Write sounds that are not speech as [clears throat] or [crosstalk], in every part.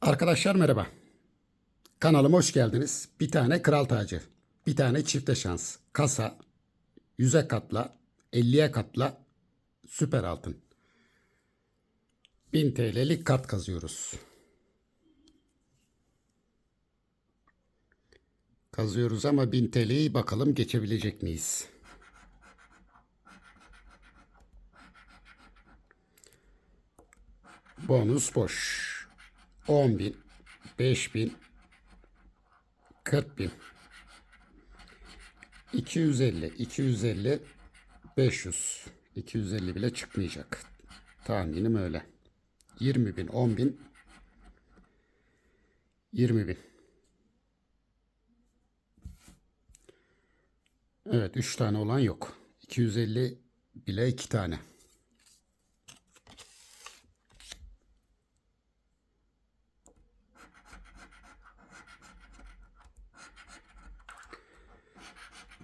Arkadaşlar merhaba. Kanalıma hoş geldiniz. Bir tane kral tacı, bir tane çifte şans, kasa, yüze katla, 50'ye katla, süper altın. 1000 TL'lik kart kazıyoruz. Kazıyoruz ama 1000 TL'yi bakalım geçebilecek miyiz? Bonus boş. 10 bin, 5 bin, 40 bin, 250, 250, 500, 250 bile çıkmayacak. Tahminim öyle. 20 bin, 10 bin, 20 bin. Evet, 3 tane olan yok. 250 bile 2 tane.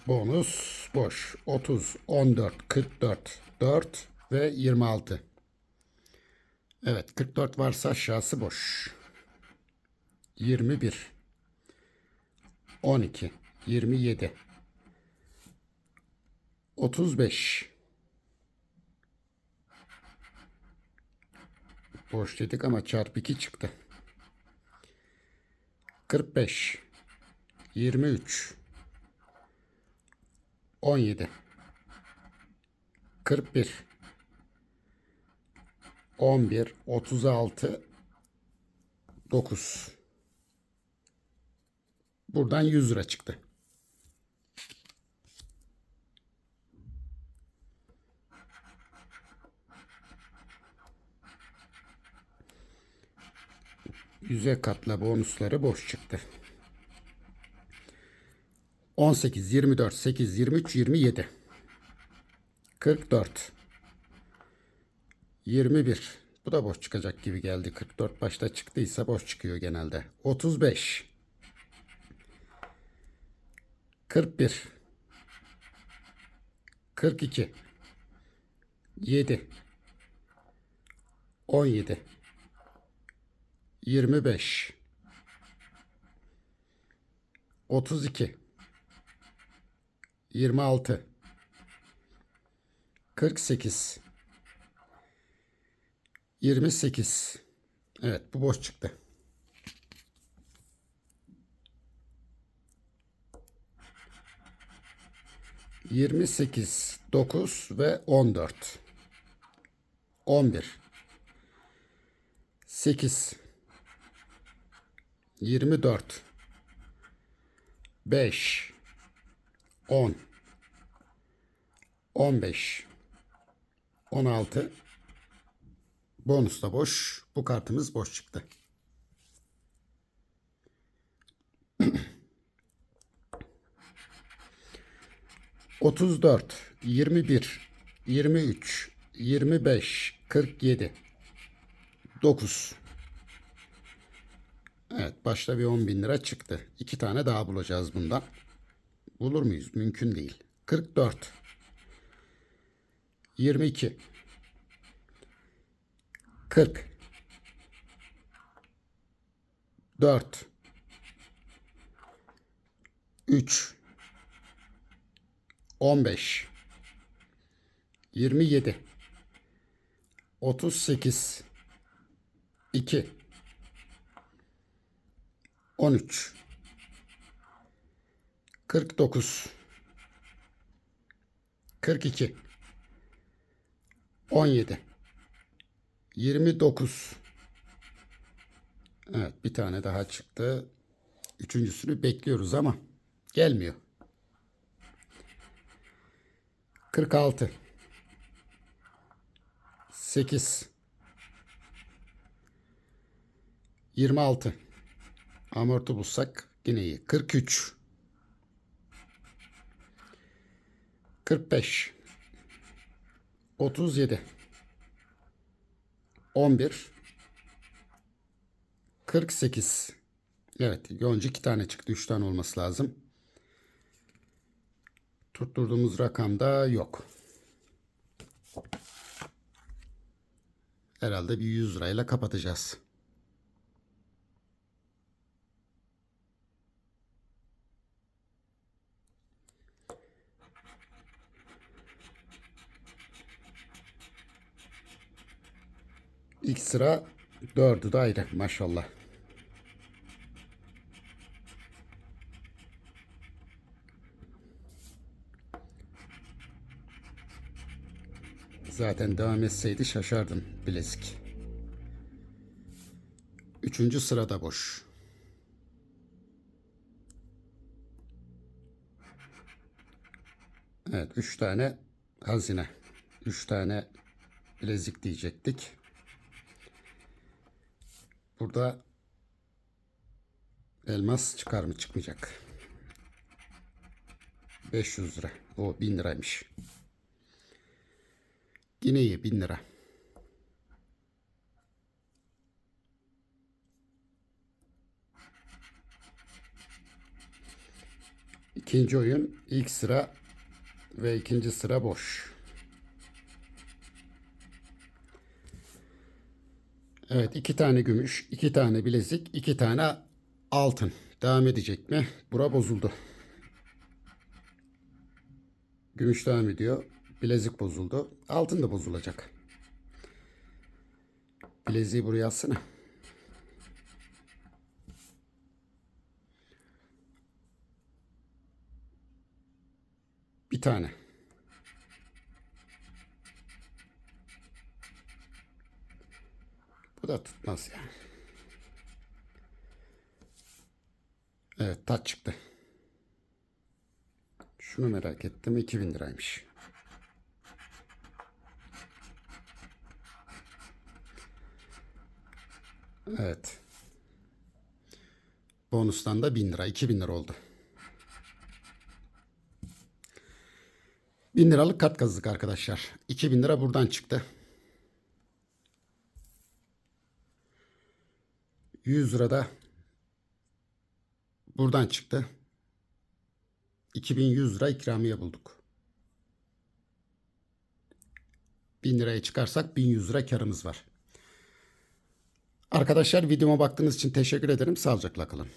Bonus boş. 30, 14, 44, 4 ve 26. Evet 44 varsa aşağısı boş. 21, 12, 27, 35. Boş dedik ama çarpı 2 çıktı. 45, 23, 17 41 11 36 9 Buradan 100 lira çıktı. Yüze katla bonusları boş çıktı. 18, 24, 8, 23, 27. 44. 21. Bu da boş çıkacak gibi geldi. 44 başta çıktıysa boş çıkıyor genelde. 35. 41. 42. 7. 17. 25. 32. 26 48 28 Evet bu boş çıktı. Yirmi sekiz, dokuz ve on dört. On bir. Sekiz. Yirmi dört. Beş. 10 15 16 bonus da boş. Bu kartımız boş çıktı. [clears throat] Otuz dört, yirmi bir, yirmi üç, yirmi beş, kırk yedi, dokuz. Evet, başta bir on bin lira çıktı. İki tane daha bulacağız bundan. Bulur muyuz? Mümkün değil. 44 22 40 4 3 15 27 38 2 13 49 42 17 29 Evet bir tane daha çıktı. Üçüncüsünü bekliyoruz ama gelmiyor. 46 8 26 Amorti bulsak yine iyi. 43 45 37 11 48 Evet önce iki tane çıktı. Üç tane olması lazım. Tutturduğumuz rakamda yok. Herhalde bir 100 lirayla kapatacağız. İlk sıra dördü de ayrı maşallah. Zaten devam etseydi şaşardım bilezik. Üçüncü sırada boş. Evet, üç tane hazine. Üç tane bilezik diyecektik. Burada elmas çıkar mı çıkmayacak. 500 lira. O 1000 liraymış. Yine iyi 1000 lira. İkinci oyun ilk sıra ve ikinci sıra boş. Evet iki tane gümüş, iki tane bilezik, iki tane altın. Devam edecek mi? Bura bozuldu. Gümüş devam ediyor. Bilezik bozuldu. Altın da bozulacak. Bileziği buraya atsana. Bir tane. Bu da tutmaz ya. Evet taç çıktı. Şunu merak ettim. 2000 liraymış. Evet. Bonustan da 1000 lira. 2000 lira oldu. 1000 liralık kart kazıdık arkadaşlar. 2000 lira buradan çıktı. 100 lira da buradan çıktı. 2100 lira ikramiye bulduk. 1000 liraya çıkarsak 1100 lira karımız var. Arkadaşlar videoma baktığınız için teşekkür ederim. Sağlıcakla kalın.